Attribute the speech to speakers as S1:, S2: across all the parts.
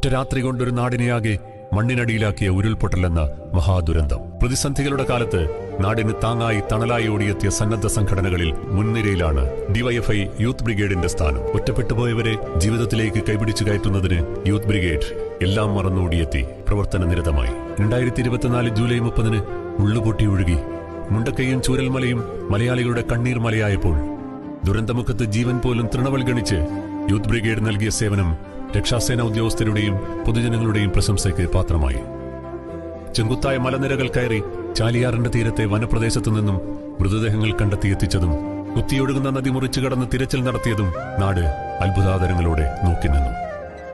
S1: ഒറ്റ രാത്രി കൊണ്ടൊരു നാടിനെയാകെ മണ്ണിനടിയിലാക്കിയ ഉരുൾപൊട്ടലെന്ന മഹാദുരന്തം. പ്രതിസന്ധികളുടെ കാലത്ത് നാടിന് താങ്ങായി തണലായി ഓടിയെത്തിയ സന്നദ്ധ സംഘടനകളിൽ മുൻനിരയിലാണ് ഡിവൈഎഫ്ഐ യൂത്ത് ബ്രിഗേഡിന്റെ സ്ഥാനം. ഒറ്റപ്പെട്ടുപോയവരെ ജീവിതത്തിലേക്ക് കൈപിടിച്ചു കയറ്റുന്നതിന് യൂത്ത് ബ്രിഗേഡ് എല്ലാം മറന്നോടിയെത്തി. പ്രവർത്തന നിരതമായി. രണ്ടായിരത്തി ഇരുപത്തിനാല് ജൂലൈ മുപ്പതിന് ഉള്ളുപൊട്ടി ഒഴുകി. മുണ്ടക്കൈയും ചൂരൽമലയും മലയാളികളുടെ കണ്ണീർ മലയായപ്പോൾ ദുരന്തമുഖത്ത് ജീവൻ പോലും തൃണവൽഗണിച്ച് യൂത്ത് ബ്രിഗേഡ് നൽകിയ സേവനം രക്ഷാസേന ഉദ്യോഗസ്ഥരുടെയും പൊതുജനങ്ങളുടെയും പ്രശംസയ്ക്ക് പാത്രമായി. ചെങ്കുത്തായ മലനിരകൾ കയറി ചാലിയാറിന്റെ തീരത്തെ വനപ്രദേശത്തു നിന്നും മൃതദേഹങ്ങൾ കണ്ടെത്തിയെത്തിച്ചതും കുത്തിയൊഴുകുന്ന നദി മുറിച്ചു കടന്ന് തിരച്ചിൽ നടത്തിയതും നാട് അത്ഭുതാദരങ്ങളോടെ നോക്കി നിന്നു.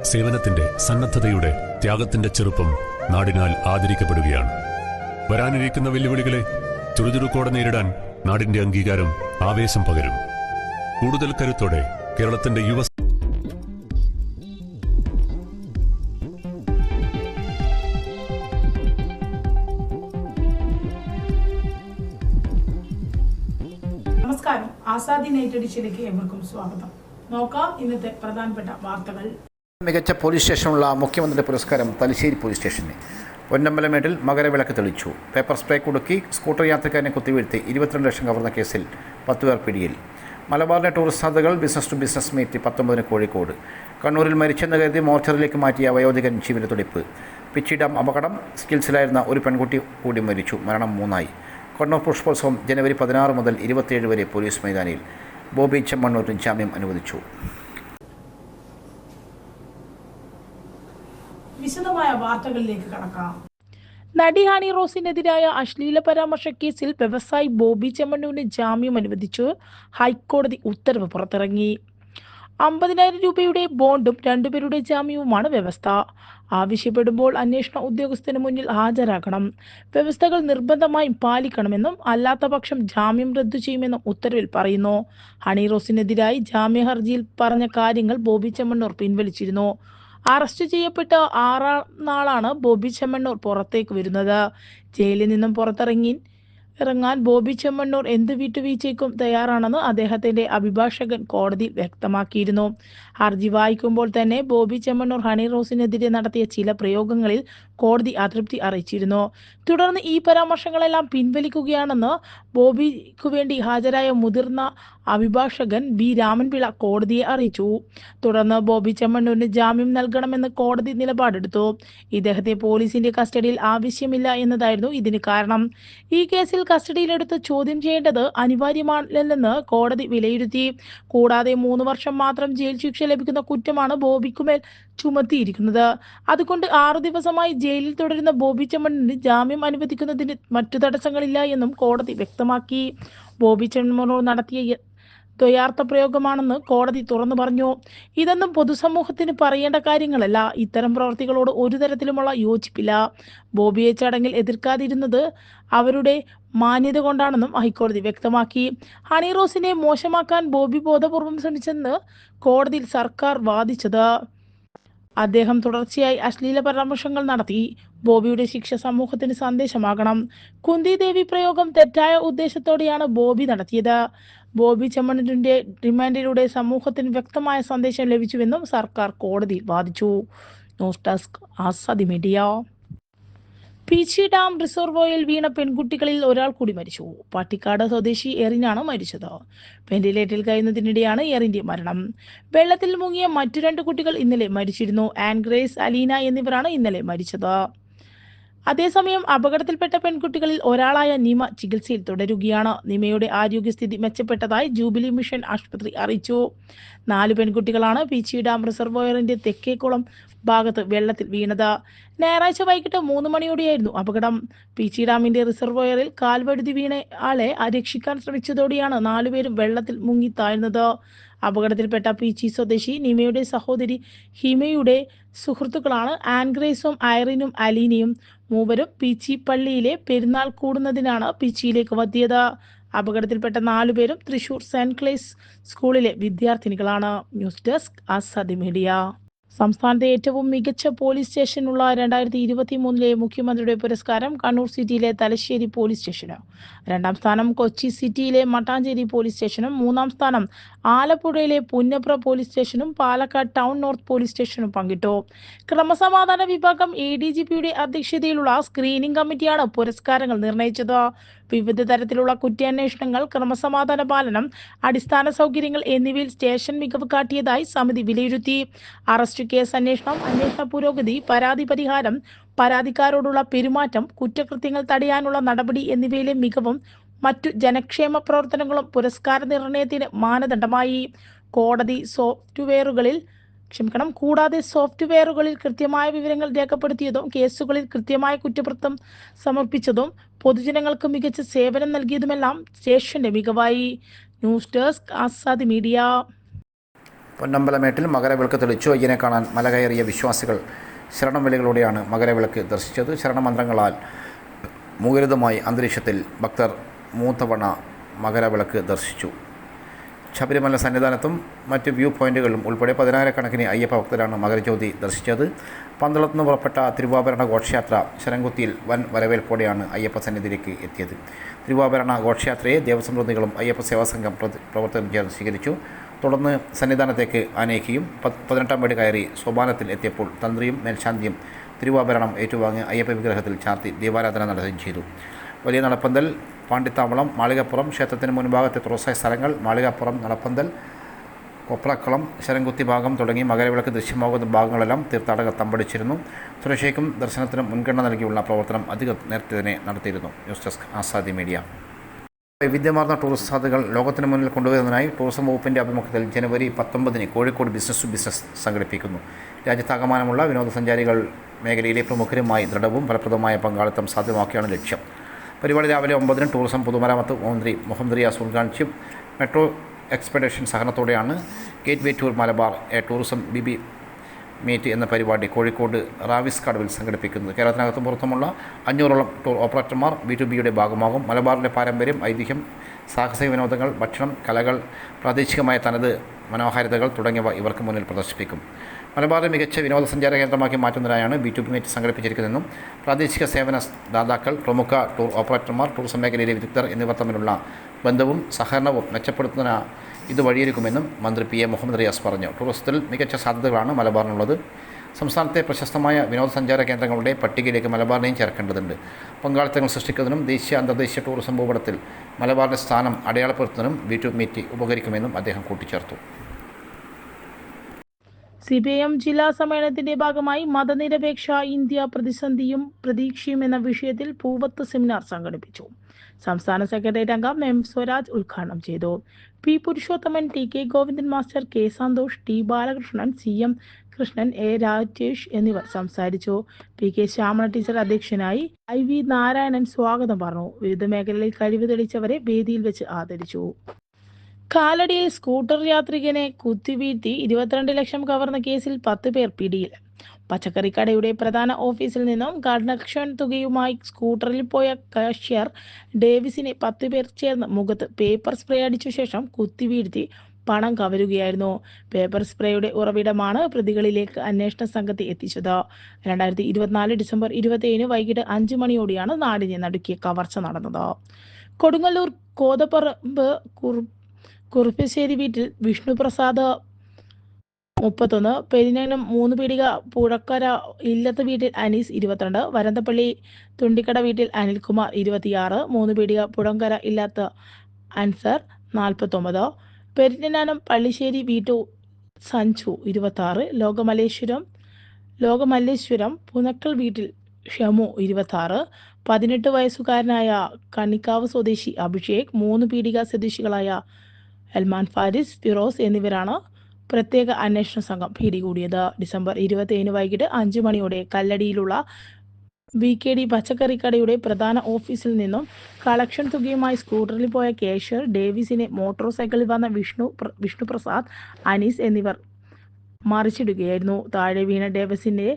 S1: സേവനത്തിന്റെ സന്നദ്ധതയുടെ ത്യാഗത്തിന്റെ ചെറുപ്പം നാടിനാൽ ആദരിക്കപ്പെടുകയാണ്. വരാനിരിക്കുന്ന വെല്ലുവിളികളെ ചുറുചുറുക്കോടെ നേരിടാൻ നാടിന്റെ അംഗീകാരം ആവേശം പകരും. കൂടുതൽ കരുത്തോടെ കേരളത്തിന്റെ യുവ
S2: ഏവർക്കും സ്വാഗതം. നോക്കാം ഇന്നത്തെ പ്രധാനപ്പെട്ട വാർത്തകൾ.
S3: മികച്ച പോലീസ് സ്റ്റേഷനുള്ള മുഖ്യമന്ത്രി പുരസ്കാരം തലശ്ശേരി പോലീസ് സ്റ്റേഷന്. പൊന്നമ്പലമേട്ടിൽ മകരവിളക്ക് തെളിച്ചു. പേപ്പർ സ്പ്രേ കുടുക്കി സ്കൂട്ടർ യാത്രക്കാരനെ കുത്തിവീഴ്ത്തി ഇരുപത്തിരണ്ട് ലക്ഷം കവർന്ന കേസിൽ പത്ത് പേർ പിടിയിൽ. മലബാറിലെ ടൂറിസ്റ്റ് സാധ്യതകൾ ബിസിനസ് ടു ബിസിനസ് മീറ്റ് പത്തൊമ്പതിന് കോഴിക്കോട്. കണ്ണൂരിൽ മരിച്ചെന്ന് കരുതി മോർച്ചറിലേക്ക് മാറ്റിയ വയോധികൻ ജീവന തുടിപ്പ്. ഡാം അപകടം സ്കിൽസിലായിരുന്ന ഒരു പെൺകുട്ടി കൂടി മരിച്ചു. മരണം മൂന്നായി. കണ്ണൂർ പുഷ്പോത്സവം ജനുവരി പതിനാറ് മുതൽ ഇരുപത്തിയേഴ് വരെ പോലീസ് മൈതാനിയിൽ ബോബി ചെമ്മണ്ണൂരിന് ജാമ്യം അനുവദിച്ചു.
S2: വിശദമായ വാർത്തകളിലേക്ക് കടക്കാം.
S4: നടി ഹണി റോസിനെതിരായ അശ്ലീല പരാമർശ കേസിൽ വ്യവസായി ബോബി ചെമ്മണ്ണൂരിന് ജാമ്യം അനുവദിച്ചു. ഹൈക്കോടതി ഉത്തരവ് പുറത്തിറങ്ങി. അമ്പതിനായിരം രൂപയുടെ ബോണ്ടും രണ്ടുപേരുടെ ജാമ്യവുമാണ് വ്യവസ്ഥ. ആവശ്യപ്പെടുമ്പോൾ അന്വേഷണ ഉദ്യോഗസ്ഥന് മുന്നിൽ ഹാജരാക്കണം. വ്യവസ്ഥകൾ നിർബന്ധമായും പാലിക്കണമെന്നും അല്ലാത്ത പക്ഷം ജാമ്യം റദ്ദു ചെയ്യുമെന്നും ഉത്തരവിൽ പറയുന്നു. ഹണി റോസിനെതിരായി ജാമ്യ ഹർജിയിൽ പറഞ്ഞ കാര്യങ്ങൾ ബോബി ചെമ്മണ്ണൂർ പിൻവലിച്ചിരുന്നു. അറസ്റ്റ് ചെയ്യപ്പെട്ട ആറാം നാളാണ് ബോബി ചെമ്മണ്ണൂർ പുറത്തേക്ക് വരുന്നത്. ജയിലിൽ നിന്നും പുറത്തിറങ്ങി ഇറങ്ങാൻ ബോബി ചെമ്മണ്ണൂർ എന്ത് വിട്ടുവീഴ്ചയ്ക്കും തയ്യാറാണെന്ന് അദ്ദേഹത്തിന്റെ അഭിഭാഷകൻ കോടതി വ്യക്തമാക്കിയിരുന്നു. ഹർജി വായിക്കുമ്പോൾ തന്നെ ബോബി ചെമ്മണ്ണൂർ ഹണി റോസിനെതിരെ നടത്തിയ ചില പ്രയോഗങ്ങളിൽ കോടതി അതൃപ്തി അറിയിച്ചിരുന്നു. തുടർന്ന് ഈ പരാമർശങ്ങളെല്ലാം പിൻവലിക്കുകയാണെന്ന് ബോബിക്കു വേണ്ടി ഹാജരായ മുതിർന്ന അഭിഭാഷകൻ ബി. രാമൻപിള്ള കോടതിയെ അറിയിച്ചു. തുടർന്ന് ബോബി ചെമ്മണ്ണൂരിന് ജാമ്യം നൽകണമെന്ന് കോടതി നിലപാടെടുത്തു. ഇദ്ദേഹത്തെ പോലീസിന്റെ കസ്റ്റഡിയിൽ ആവശ്യമില്ല എന്നതായിരുന്നു ഇതിന് കാരണം. ഈ കേസിൽ കസ്റ്റഡിയിലെടുത്ത് ചോദ്യം ചെയ്യേണ്ടത് അനിവാര്യമല്ലെന്ന് കോടതി വിലയിരുത്തി. കൂടാതെ മൂന്ന് വർഷം മാത്രം ജയിൽ ശിക്ഷ ലഭിക്കുന്ന കുറ്റമാണ് ബോബിക്കുമേൽ ചുമത്തിയിരിക്കുന്നത്. അതുകൊണ്ട് ആറു ദിവസമായി ജയിലിൽ തുടരുന്ന ബോബി ചെമ്മണ്ണിന് ജാമ്യം അനുവദിക്കുന്നതിന് മറ്റു തടസ്സങ്ങളില്ല എന്നും കോടതി വ്യക്തമാക്കി. ബോബി ചെമ്മണ്ണൂർ നടത്തിയ ദ്വയാർത്ഥ പ്രയോഗമാണെന്ന് കോടതി തുറന്നു പറഞ്ഞു. ഇതൊന്നും പൊതുസമൂഹത്തിന് പറയേണ്ട കാര്യങ്ങളല്ല. ഇത്തരം പ്രവർത്തികളോട് ഒരു തരത്തിലുമുള്ള യോജിപ്പില്ല. ബോബിയെ ചടങ്ങിൽ എതിർക്കാതിരുന്നത് അവരുടെ മാന്യത കൊണ്ടാണെന്നും ഹൈക്കോടതി വ്യക്തമാക്കി. ഹണി മോശമാക്കാൻ ബോബി ബോധപൂർവം ശ്രമിച്ചെന്ന് കോടതിയിൽ സർക്കാർ വാദിച്ചത്. അദ്ദേഹം തുടർച്ചയായി അശ്ലീല പരാമർശങ്ങൾ നടത്തി. ബോബിയുടെ ശിക്ഷ സമൂഹത്തിന് സന്ദേശമാകണം. കുന്തി ദേവി പ്രയോഗം തെറ്റായ ഉദ്ദേശത്തോടെയാണ് ബോബി നടത്തിയത്. ബോബി ചെമ്മണ്ണിന്റെ റിമാൻഡിലൂടെ സമൂഹത്തിന് വ്യക്തമായ സന്ദേശം ലഭിച്ചുവെന്നും സർക്കാർ കോടതി വാദിച്ചു. News desk Azadi media. Peechi dam റിസർവോയിൽ വീണ പെൺകുട്ടികളിൽ ഒരാൾ കൂടി മരിച്ചു. പാട്ടിക്കാട് സ്വദേശി എറിനാണ് മരിച്ചത്. വെന്റിലേറ്ററിൽ കഴിയുന്നതിനിടെയാണ് എറിന്റെ മരണം. വെള്ളത്തിൽ മുങ്ങിയ മറ്റു രണ്ട് കുട്ടികൾ ഇന്നലെ മരിച്ചിരുന്നു. ആൻഗ്രേസ് അലീന എന്നിവരാണ് ഇന്നലെ മരിച്ചത്. അതേസമയം അപകടത്തിൽപ്പെട്ട പെൺകുട്ടികളിൽ ഒരാളായ നിമ ചികിത്സയിൽ തുടരുകയാണ്. നിമയുടെ ആരോഗ്യസ്ഥിതി മെച്ചപ്പെട്ടതായി ജൂബിലി മിഷൻ ആശുപത്രി അറിയിച്ചു. നാല് പെൺകുട്ടികളാണ് പീച്ചി ഡാം റിസർവോയറിന്റെ തെക്കേക്കുളം ഭാഗത്ത് വെള്ളത്തിൽ വീണത്. ഞായറാഴ്ച വൈകിട്ട് മൂന്ന് മണിയോടെയായിരുന്നു അപകടം. പീച്ചി ഡാമിന്റെ റിസർവോയറിൽ കാൽവഴുതി വീണ ആളെ രക്ഷിക്കാൻ ശ്രമിച്ചതോടെയാണ് നാലുപേരും വെള്ളത്തിൽ മുങ്ങി താഴ്ന്നത്. അപകടത്തിൽപ്പെട്ട പീച്ചി സ്വദേശി നിമയുടെ സഹോദരി ഹിമയുടെ സുഹൃത്തുക്കളാണ്. ആൻഗ്രേസും ഐറിനും അലീനയും മൂവരും പീച്ചി പള്ളിയിലെ പെരുന്നാൾ കൂടുന്നതിനാണ് പീച്ചിയിലേക്ക് വത്തിയത്. അപകടത്തിൽപ്പെട്ട നാലുപേരും തൃശൂർ സെന്റ് ക്ലേസ് സ്കൂളിലെ വിദ്യാർത്ഥിനികളാണ്. News desk Azadi media. സംസ്ഥാനത്തെ ഏറ്റവും മികച്ച പോലീസ് സ്റ്റേഷനുള്ള രണ്ടായിരത്തി ഇരുപത്തി മൂന്നിലെ മുഖ്യമന്ത്രിയുടെ പുരസ്കാരം കണ്ണൂർ സിറ്റിയിലെ തലശ്ശേരി പോലീസ് സ്റ്റേഷന്. രണ്ടാം സ്ഥാനം കൊച്ചി സിറ്റിയിലെ മട്ടാഞ്ചേരി പോലീസ് സ്റ്റേഷനും മൂന്നാം സ്ഥാനം ആലപ്പുഴയിലെ പുന്നപ്ര പോലീസ് സ്റ്റേഷനും പാലക്കാട് ടൗൺ നോർത്ത് പോലീസ് സ്റ്റേഷനും പങ്കിട്ടു. ക്രമസമാധാന വിഭാഗം എ ഡി ജി പിയുടെ അധ്യക്ഷതയിലുള്ള സ്ക്രീനിംഗ് കമ്മിറ്റിയാണ് പുരസ്കാരങ്ങൾ നിർണയിച്ചത്. വിവിധ തരത്തിലുള്ള കുറ്റാന്വേഷണങ്ങൾ ക്രമസമാധാന പാലനം അടിസ്ഥാന സൗകര്യങ്ങൾ എന്നിവയിൽ സ്റ്റേഷൻ മികവ് കാട്ടിയതായി സമിതി വിലയിരുത്തി. അറസ്റ്റ് കേസ് അന്വേഷണം അന്വേഷണ പുരോഗതി പരാതി പരിഹാരം പരാതിക്കാരോടുള്ള പെരുമാറ്റം കുറ്റകൃത്യങ്ങൾ തടയാനുള്ള നടപടി എന്നിവയിലെ മികവും മറ്റു ജനക്ഷേമ പ്രവർത്തനങ്ങളും പുരസ്കാര നിർണയത്തിന് മാനദണ്ഡമായി. കോടതി സോഫ്റ്റ്വെയറുകളിൽ ക്ഷമിക്കണം കൂടാതെ സോഫ്റ്റ്വെയറുകളിൽ കൃത്യമായ വിവരങ്ങൾ രേഖപ്പെടുത്തിയതും കേസുകളിൽ കൃത്യമായ കുറ്റപത്രം സമർപ്പിച്ചതും പൊതുജനങ്ങൾക്ക് മികച്ച സേവനം നൽകിയതുമെല്ലാം സ്റ്റേഷന്റെ മികവായി. News desk Azad media.
S3: പൊന്നമ്പലമേട്ടിൽ Makaravilakku തെളിച്ചു. അയ്യനെ കാണാൻ മലകയറിയ വിശ്വാസികൾ ശരണം വിളികളോടെയാണ് മകരവിളക്ക് ദർശിച്ചത്. ശരണമന്ത്രങ്ങളാൽ മുഖരിതമായി അന്തരീക്ഷത്തിൽ ഭക്തർ മൂത്തവണ മകരവിളക്ക് ദർശിച്ചു. ശബരിമല സന്നിധാനത്തും മറ്റ് വ്യൂ പോയിന്റുകളിലും ഉൾപ്പെടെ പതിനായിരക്കണക്കിന് അയ്യപ്പ ഭക്തരാണ് മകരജ്യോതി ദർശിച്ചത്. പന്തളത്തുനിന്ന് പുറപ്പെട്ട തിരുവാഭരണ ഘോഷയാത്ര ശരംകുത്തിയിൽ വൻ വരവേൽപ്പോടെയാണ് അയ്യപ്പ സന്നിധിയിലേക്ക് എത്തിയത്. തിരുവാഭരണ ഘോഷയാത്രയെ ദേവസ്വം പ്രതിനിധികളും അയ്യപ്പ സേവാ സംഘം പ്രവർത്തകരും ചേർന്ന് സ്വീകരിച്ചു. തുടർന്ന് സന്നിധാനത്തേക്ക് ആനയിക്കുകയും പത്- പതിനെട്ടാം വീട് കയറി സോപാനത്തിൽ എത്തിയപ്പോൾ തന്ത്രിയും മേൽശാന്തിയും തിരുവാഭരണം ഏറ്റുവാങ്ങി അയ്യപ്പ വിഗ്രഹത്തിൽ ചാർത്തി ദീപാരാധന നടത്തുകയും ചെയ്തു. വലിയ നടപ്പന്തൽ പാണ്ടിത്താവളം മാളികപ്പുറം ക്ഷേത്രത്തിന് മുൻഭാഗത്തെ തുറസായ സ്ഥലങ്ങൾ മാളികപ്പുറം നടപ്പന്തൽ കൊപ്രക്കളം ശരംകുത്തി ഭാഗം തുടങ്ങി മകരവിളക്ക് ദൃശ്യമാകുന്ന ഭാഗങ്ങളെല്ലാം തീർത്ഥാടകർ തമ്പടിച്ചിരുന്നു. സുരക്ഷയ്ക്കും ദർശനത്തിനും മുൻഗണന നൽകിയുള്ള പ്രവർത്തനം അധികം നേരത്തെ തന്നെ നടത്തിയിരുന്നു. News desk Azadi media. വൈവിധ്യമാർന്ന ടൂറിസ്റ്റ് സാധ്യതകൾ ലോകത്തിന് മുന്നിൽ കൊണ്ടുവരുന്നതിനായി ടൂറിസം വകുപ്പിന്റെ ആഭിമുഖ്യത്തിൽ ജനുവരി പത്തൊമ്പതിന് കോഴിക്കോട് ബിസിനസ് ടു ബിസിനസ് സംഘടിപ്പിക്കുന്നു. രാജ്യത്താകമാനമുള്ള വിനോദസഞ്ചാരികൾ മേഖലയിലെ പ്രമുഖരുമായി ദൃഢവും ഫലപ്രദമായ പങ്കാളിത്തം സാധ്യമാക്കിയാണ് ലക്ഷ്യം. പരിപാടി രാവിലെ ഒമ്പതിന് ടൂറിസം പൊതുമരാമത്ത് മന്ത്രി മുഹമ്മദ് റിയാസ് ഉദ്ഘാടനം metro expedition സഹനത്തോടെയാണ് gateway tour Malabar a tourism B B meet എന്ന പരിപാടി കോഴിക്കോട് റാവിസ് കടവിൽ സംഘടിപ്പിക്കുന്നത്. കേരളത്തിനകത്തും പുറത്തുമുള്ള അഞ്ഞൂറോളം ടൂർ ഓപ്പറേറ്റർമാർ ബി ടു ബിയുടെ ഭാഗമാകും. മലബാറിന്റെ പാരമ്പര്യം ഐതിഹ്യം സാഹസിക വിനോദങ്ങൾ ഭക്ഷണം കലകൾ പ്രാദേശികമായ തനത് മനോഹാരിതകൾ തുടങ്ങിയവ ഇവർക്ക് മുന്നിൽ പ്രദർശിപ്പിക്കും. മലബാറിൽ മികച്ച വിനോദസഞ്ചാര കേന്ദ്രമാക്കി മാറ്റുന്നതിനായാണ് ബി ടു മീറ്റ് സംഘടിപ്പിച്ചിരിക്കുന്നതെന്നും പ്രാദേശിക സേവന ദാതാക്കൾ പ്രമുഖ ടൂർ ഓപ്പറേറ്റർമാർ ടൂറിസം മേഖലയിലെ വിദഗ്ധർ എന്നിവർ തമ്മിലുള്ള ബന്ധവും സഹകരണവും മെച്ചപ്പെടുത്തുന്ന ഇത് വഴിയൊരുക്കുമെന്നും മന്ത്രി പി എ മുഹമ്മദ് റിയാസ് പറഞ്ഞു. ടൂറിസത്തിൽ മികച്ച സാധ്യതകളാണ് മലബാറിനുള്ളത്. സംസ്ഥാനത്തെ പ്രശസ്തമായ വിനോദസഞ്ചാര കേന്ദ്രങ്ങളുടെ പട്ടികയിലേക്ക് മലബാറിനെയും ചേർക്കേണ്ടതുണ്ട്. പങ്കാളിത്തങ്ങൾ സൃഷ്ടിക്കുന്നതിനും ദേശീയ അന്തർദേശീയ ടൂറിസം ഭൂപടത്തിൽ മലബാറിന്റെ സ്ഥാനം അടയാളപ്പെടുത്തുന്നതിനും ബി ടു ഉപകരിക്കുമെന്നും അദ്ദേഹം കൂട്ടിച്ചേർത്തു.
S4: സി പി എം ജില്ലാ സമ്മേളനത്തിന്റെ ഭാഗമായി മതനിരപേക്ഷ ഇന്ത്യ പ്രതിസന്ധിയും പ്രതീക്ഷയും എന്ന വിഷയത്തിൽ പൂവത്ത് സെമിനാർ സംഘടിപ്പിച്ചു. സംസ്ഥാന സെക്രട്ടേറിയറ്റ് അംഗം എം സ്വരാജ് ഉദ്ഘാടനം ചെയ്തു. P Purushothaman T K Govindan master K Santhosh T Balakrishnan C M Krishnan A. Rajesh എന്നിവർ സംസാരിച്ചു. പി. കെ. ശ്യാമള ടീച്ചർ അധ്യക്ഷനായി ഐ. വി. നാരായണൻ സ്വാഗതം പറഞ്ഞു. വിവിധ മേഖലകളിൽ കഴിവ് തെളിയിച്ചവരെ വേദിയിൽ വെച്ച് ആദരിച്ചു. കാലടിയിൽ സ്കൂട്ടർ യാത്രികനെ കുത്തിവീഴ്ത്തി ഇരുപത്തിരണ്ട് ലക്ഷം കവർന്ന കേസിൽ പത്ത് പേർ പിടിയിൽ. പച്ചക്കറി കടയുടെ പ്രധാന ഓഫീസിൽ നിന്നും കണക്ഷൻ തുകയുമായി സ്കൂട്ടറിൽ പോയ കാഷ്യർ ഡേവിസിനെ പത്ത് പേർ ചേർന്ന് മുഖത്ത് പേപ്പർ സ്പ്രേ അടിച്ച ശേഷം കുത്തിവീഴ്ത്തി പണം കവരുകയായിരുന്നു. പേപ്പർ സ്പ്രേയുടെ ഉറവിടമാണ് പ്രതികളിലേക്ക് അന്വേഷണ സംഘത്തെ എത്തിച്ചത്. രണ്ടായിരത്തി ഇരുപത്തിനാല് ഡിസംബർ ഇരുപത്തിയേഴിന് വൈകിട്ട് അഞ്ചു മണിയോടെയാണ് നാടിനെ നടുക്കിയ കവർച്ച നടന്നത്. കൊടുങ്ങല്ലൂർ കോതപ്പറമ്പ് കുറു കുറുപ്പശ്ശേരി വീട്ടിൽ വിഷ്ണുപ്രസാദ് മുപ്പത്തൊന്ന് പെരിനം മൂന്ന് പീടിക പുഴക്കര ഇല്ലത്ത് വീട്ടിൽ അനീസ് ഇരുപത്തിരണ്ട് വരന്തപ്പള്ളി തുണ്ടിക്കട വീട്ടിൽ അനിൽകുമാർ ഇരുപത്തിയാറ് മൂന്ന് പീടിക പുഴങ്കര ഇല്ലാത്ത അൻസർ നാൽപ്പത്തൊമ്പത് പെരിഞ്ഞനം പള്ളിശ്ശേരി വീട്ടു സഞ്ജു ഇരുപത്താറ്. ലോകമല്ലേശ്വരം ലോകമല്ലേശ്വരം പുനക്കൽ വീട്ടിൽ ഷമു ഇരുപത്താറ്. പതിനെട്ട് വയസ്സുകാരനായ കണിക്കാവ് സ്വദേശി അഭിഷേക് മൂന്ന് പീഡിക സ്വദേശികളായ അൽമാൻ ഫാരിസ് ഫിറോസ് എന്നിവരാണ് പ്രത്യേക അന്വേഷണ സംഘം പിടികൂടിയത്. ഡിസംബർ ഇരുപത്തിയേഴിന് വൈകിട്ട് അഞ്ചു മണിയോടെ കല്ലടിയിലുള്ള വി കെ ഡി പച്ചക്കറിക്കടയുടെ പ്രധാന ഓഫീസിൽ നിന്നും കളക്ഷൻ തുകയുമായി സ്കൂട്ടറിൽ പോയ കേഷ്യർ ഡേവിസിനെ മോട്ടോർ സൈക്കിളിൽ വന്ന വിഷ്ണു വിഷ്ണുപ്രസാദ് അനീസ് എന്നിവർ മറിച്ചിടുകയായിരുന്നു. താഴെ വീണ ഡേവിസിന്റെ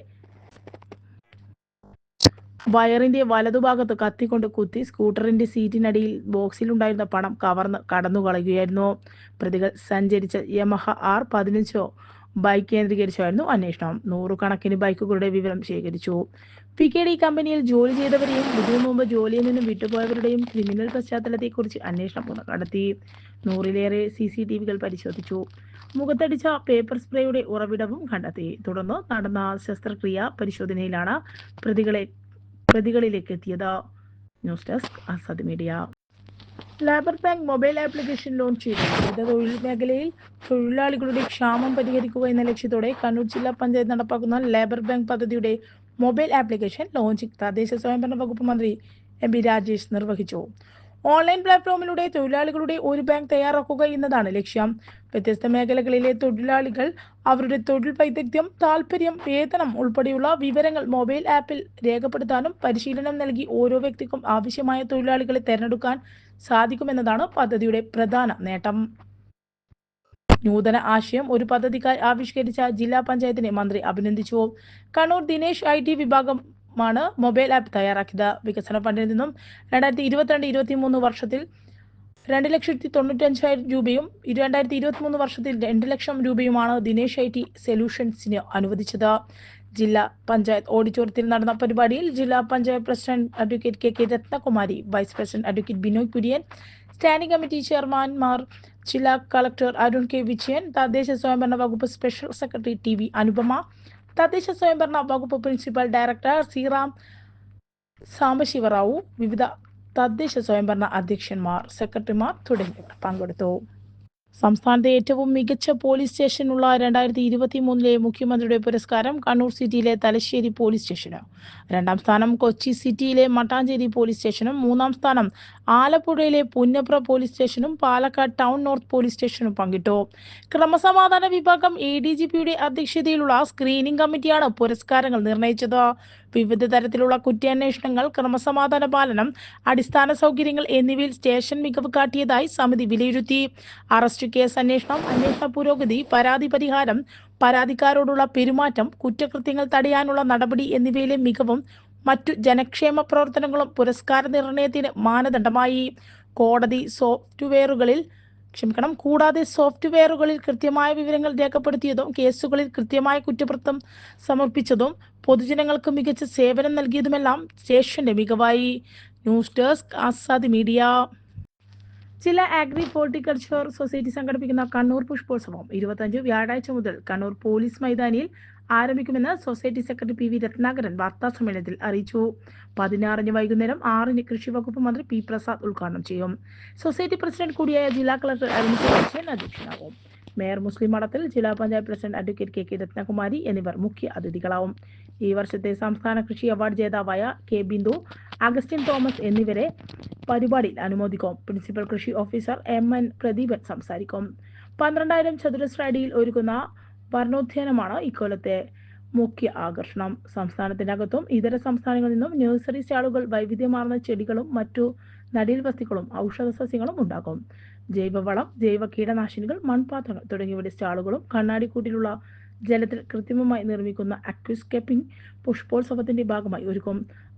S4: വയറിന്റെ വലതുഭാഗത്ത് കത്തിക്കൊണ്ട് കുത്തി സ്കൂട്ടറിന്റെ സീറ്റിനടിയിൽ ബോക്സിലുണ്ടായിരുന്ന പണം കവർന്ന് കടന്നു കളയുകയായിരുന്നു പ്രതികൾ സഞ്ചരിച്ച യമഹ ആർ പതിനഞ്ചോ ബൈക്ക് കേന്ദ്രീകരിച്ചായിരുന്നു അന്വേഷണം. നൂറുകണക്കിന് ബൈക്കുകളുടെ വിവരം ശേഖരിച്ചു. പി കെ ഡി കമ്പനിയിൽ ജോലി ചെയ്തവരെയും ഇതിനു മുമ്പ് ജോലിയിൽ നിന്നും വിട്ടുപോയവരുടെയും ക്രിമിനൽ പശ്ചാത്തലത്തെക്കുറിച്ച് അന്വേഷണം നടത്തി നൂറിലേറെ സി സി ടി വികൾ പരിശോധിച്ചു. മുഖത്തടിച്ച പേപ്പർ സ്പ്രേയുടെ ഉറവിടവും കണ്ടെത്തി. തുടർന്ന് നടന്ന ശസ്ത്രക്രിയ പരിശോധനയിലാണ് പ്രതികളെ പ്രതികളിലേക്ക് എത്തിയത് news desk Asad media. Labour bank mobile application launch ചെയ്തു. വിവിധ തൊഴിൽ മേഖലയിൽ തൊഴിലാളികളുടെ ക്ഷാമം പരിഹരിക്കുക എന്ന ലക്ഷ്യത്തോടെ കണ്ണൂർ ജില്ലാ പഞ്ചായത്ത് നടപ്പാക്കുന്ന ലേബർ ബാങ്ക് പദ്ധതിയുടെ മൊബൈൽ ആപ്ലിക്കേഷൻ ലോഞ്ച് തദ്ദേശ സ്വയംഭരണ വകുപ്പ് മന്ത്രി എം പി രാജേഷ് നിർവഹിച്ചു. ഓൺലൈൻ പ്ലാറ്റ്ഫോമിലൂടെ തൊഴിലാളികളുടെ ഒരു ബാങ്ക് തയ്യാറാക്കുക എന്നതാണ് ലക്ഷ്യം. വ്യത്യസ്ത മേഖലകളിലെ തൊഴിലാളികൾ അവരുടെ തൊഴിൽ വൈദഗ്ധ്യം താൽപ്പര്യം വേതനം ഉൾപ്പെടെയുള്ള വിവരങ്ങൾ മൊബൈൽ ആപ്പിൽ രേഖപ്പെടുത്താനും പരിശീലനം നൽകി ഓരോ വ്യക്തിക്കും ആവശ്യമായ തൊഴിലാളികളെ തിരഞ്ഞെടുക്കാൻ സാധിക്കുമെന്നതാണ് പദ്ധതിയുടെ പ്രധാന നേട്ടം. നൂതന ആശയം ഒരു പദ്ധതിക്കായി ആവിഷ്കരിച്ച ജില്ലാ പഞ്ചായത്തിനെ മന്ത്രി അഭിനന്ദിച്ചു. കണ്ണൂർ ദിനേശ് ഐ ടി വിഭാഗമാണ് മൊബൈൽ ആപ്പ് തയ്യാറാക്കിയത്. വികസന ഫണ്ടിൽ നിന്നും രണ്ടായിരത്തി ഇരുപത്തിരണ്ട് ഇരുപത്തി മൂന്ന് വർഷത്തിൽ രണ്ട് ലക്ഷത്തി തൊണ്ണൂറ്റഞ്ചായിരം രൂപയും രണ്ടായിരത്തി ഇരുപത്തി മൂന്ന് വർഷത്തിൽ രണ്ട് ലക്ഷം രൂപയുമാണ് ദിനേശ് ഐ ടി സൊല്യൂഷൻസിന് അനുവദിച്ചത്. ജില്ലാ പഞ്ചായത്ത് ഓഡിറ്റോറിയത്തിൽ നടന്ന പരിപാടിയിൽ ജില്ലാ panchayat president advocate K K Rathnakumari vice president advocate Binoy Kurian standing committee ചെയർമാൻമാർ ജില്ലാ കളക്ടർ അരുൺ കെ വിജയൻ തദ്ദേശ സ്വയംഭരണ വകുപ്പ് special secretary T V Anupama തദ്ദേശ സ്വയംഭരണ വകുപ്പ് പ്രിൻസിപ്പൽ ഡയറക്ടർ ശ്രീറാം സാംബശിവറാവു വിവിധ തദ്ദേശ സ്വയംഭരണ അധ്യക്ഷന്മാർ സെക്രട്ടറിമാർ തുടങ്ങിയവർ പങ്കെടുത്തു. സംസ്ഥാനത്തെ ഏറ്റവും മികച്ച പോലീസ് സ്റ്റേഷനുള്ള രണ്ടായിരത്തി ഇരുപത്തി മൂന്നിലെ മുഖ്യമന്ത്രിയുടെ പുരസ്കാരം കണ്ണൂർ സിറ്റിയിലെ തലശ്ശേരി പോലീസ് സ്റ്റേഷന് രണ്ടാം സ്ഥാനം കൊച്ചി സിറ്റിയിലെ മട്ടാഞ്ചേരി പോലീസ് സ്റ്റേഷനും മൂന്നാം സ്ഥാനം ആലപ്പുഴയിലെ പുന്നപ്ര പോലീസ് സ്റ്റേഷനും പാലക്കാട് ടൗൺ നോർത്ത് പോലീസ് സ്റ്റേഷനും പങ്കിട്ടു. ക്രമസമാധാന വിഭാഗം എ ഡി ജി പിയുടെ അധ്യക്ഷതയിലുള്ള സ്ക്രീനിംഗ് കമ്മിറ്റിയാണ് പുരസ്കാരങ്ങൾ നിർണയിച്ചത്. വിവിധ തരത്തിലുള്ള കുറ്റാന്വേഷണങ്ങൾ ക്രമസമാധാന പാലനം അടിസ്ഥാന സൗകര്യങ്ങൾ എന്നിവയിൽ സ്റ്റേഷൻ മികവ് കാട്ടിയതായി സമിതി വിലയിരുത്തി. അറസ്റ്റ് കേസ് അന്വേഷണം അന്വേഷണ പുരോഗതി പരാതി പരിഹാരം പരാതിക്കാരോടുള്ള പെരുമാറ്റം കുറ്റകൃത്യങ്ങൾ തടയാനുള്ള നടപടി എന്നിവയിലെ മികവും മറ്റു ജനക്ഷേമ പ്രവർത്തനങ്ങളും പുരസ്കാര നിർണയത്തിന് മാനദണ്ഡമായി. കോടതി സോഫ്റ്റ്വെയറുകളിൽ ക്ഷമിക്കണം കൂടാതെ സോഫ്റ്റ്വെയറുകളിൽ കൃത്യമായ വിവരങ്ങൾ രേഖപ്പെടുത്തിയതും കേസുകളിൽ കൃത്യമായ കുറ്റപത്രം സമർപ്പിച്ചതും പൊതുജനങ്ങൾക്ക് മികച്ച സേവനം നൽകിയതുമെല്ലാം സ്റ്റേഷന്റെ മികവായി. News desk Azad media. ജില്ലാ അഗ്രി ഹോർട്ടിക്കൾച്ചർ സൊസൈറ്റി സംഘടിപ്പിക്കുന്ന കണ്ണൂർ പുഷ്പോത്സവം ഇരുപത്തഞ്ച് വ്യാഴാഴ്ച മുതൽ കണ്ണൂർ പോലീസ് മൈതാനിയിൽ ആരംഭിക്കുമെന്ന് society secretary P V Ratnakaran വാർത്താ സമ്മേളനത്തിൽ അറിയിച്ചു. പതിനാറിന് വൈകുന്നേരം ആറിന് കൃഷി വകുപ്പ് മന്ത്രി പി പ്രസാദ് ഉദ്ഘാടനം ചെയ്യും. സൊസൈറ്റി പ്രസിഡന്റ് കൂടിയായ ജില്ലാ കളക്ടർ അരുൺ അധ്യക്ഷനാകും. മേയർ മുസ്ലിം മഠത്തിൽ ജില്ലാ panchayat president advocate K K Rathnakumari എന്നിവർ മുഖ്യ അതിഥികളാവും. ഈ വർഷത്തെ സംസ്ഥാന കൃഷി അവാർഡ് ജേതാവായ കെ ബിന്ദു അഗസ്റ്റിൻ തോമസ് എന്നിവരെ പരിപാടിയിൽ അനുമോദിക്കും. പ്രിൻസിപ്പൽ കൃഷി ഓഫീസർ എം എൻ പ്രദീപൻ സംസാരിക്കും. പന്ത്രണ്ടായിരം ചതുരശ്ര അടിയിൽ ഒരുക്കുന്ന വർണോദ്യാനമാണ് ഇക്കൊല്ലത്തെ മുഖ്യ ആകർഷണം. സംസ്ഥാനത്തിനകത്തും ഇതര സംസ്ഥാനങ്ങളിൽ നിന്നും നഴ്സറി സ്റ്റാളുകൾ വൈവിധ്യമാർന്ന ചെടികളും മറ്റു നടീൽ വസ്തുക്കളും ഔഷധ സസ്യങ്ങളും ഉണ്ടാകും ജൈവവളം ജൈവ കീടനാശിനികൾ മൺപാത്രങ്ങൾ തുടങ്ങിയവയുടെ സ്റ്റാളുകളും കണ്ണാടിക്കൂട്ടിലുള്ള ജലത്തിൽ കൃത്രിമമായി നിർമ്മിക്കുന്ന അക്വിസ്കേപ്പിംഗ് പുഷ്പോത്സവത്തിന്റെ ഭാഗമായി ഒരുക്കും.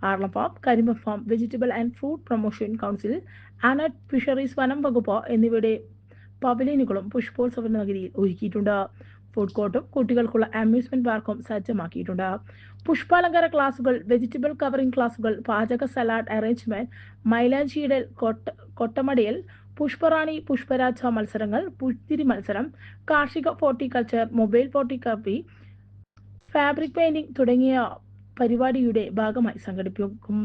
S4: Aralam farm Karimba farm vegetable and fruit promotion council Annette fisheries വനം വകുപ്പ് എന്നിവയുടെ പവലിയനുകളും പുഷ്പോത്സവ നഗരിയിൽ ഒരുക്കിയിട്ടുണ്ട്. ഫുഡ് കോർട്ടും കുട്ടികൾക്കുള്ള അമ്യൂസ്മെന്റ് പാർക്കും സജ്ജമാക്കിയിട്ടുണ്ട്. പുഷ്പാലങ്കാര ക്ലാസുകൾ വെജിറ്റബിൾ കവറിംഗ് ക്ലാസുകൾ പാചക സലാഡ് അറേഞ്ച്മെന്റ് മൈലാഞ്ചിയിടൽ കൊട്ട കൊട്ടമടിയൽ പുഷ്പറാണി പുഷ്പരാജ മത്സരങ്ങൾ പുത്തിരി മത്സരം കാർഷിക horticulture mobile photography fabric painting തുടങ്ങിയ പരിപാടിയുടെ ഭാഗമായി സംഘടിപ്പിക്കും.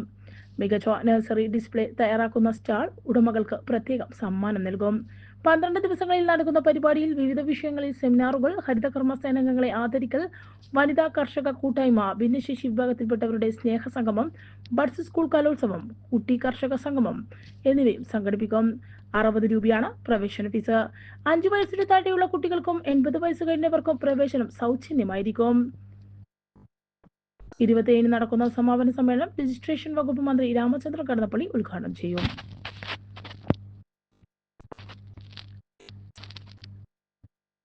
S4: മികച്ച നഴ്സറി ഡിസ്പ്ലേ തയ്യാറാക്കുന്ന സ്റ്റാൾ ഉടമകൾക്ക് പ്രത്യേകം സമ്മാനം നൽകും. പന്ത്രണ്ട് ദിവസങ്ങളിൽ നടക്കുന്ന പരിപാടിയിൽ വിവിധ വിഷയങ്ങളിൽ സെമിനാറുകൾ ഹരിതകർമ്മ സേനാംഗങ്ങളെ ആദരിക്കൽ വനിതാ കർഷക കൂട്ടായ്മ ഭിന്നശേഷി വിഭാഗത്തിൽപ്പെട്ടവരുടെ സ്നേഹ സംഗമം ബഡ്സ് സ്കൂൾ കലോത്സവം കുട്ടി കർഷക സംഗമം എന്നിവയും സംഘടിപ്പിക്കും. അറുപത് രൂപയാണ് പ്രവേശന ഫീസ്. അഞ്ചു വയസ്സിന് താഴെയുള്ള കുട്ടികൾക്കും എൺപത് വയസ്സ് കഴിഞ്ഞവർക്കും പ്രവേശനം സൗജന്യമായിരിക്കും. ഇരുപത്തിയേഴിന് നടക്കുന്ന സമാപന സമ്മേളനം രജിസ്ട്രേഷൻ വകുപ്പ് മന്ത്രി രാമചന്ദ്രൻ കടന്നപ്പള്ളി ഉദ്ഘാടനം ചെയ്യും.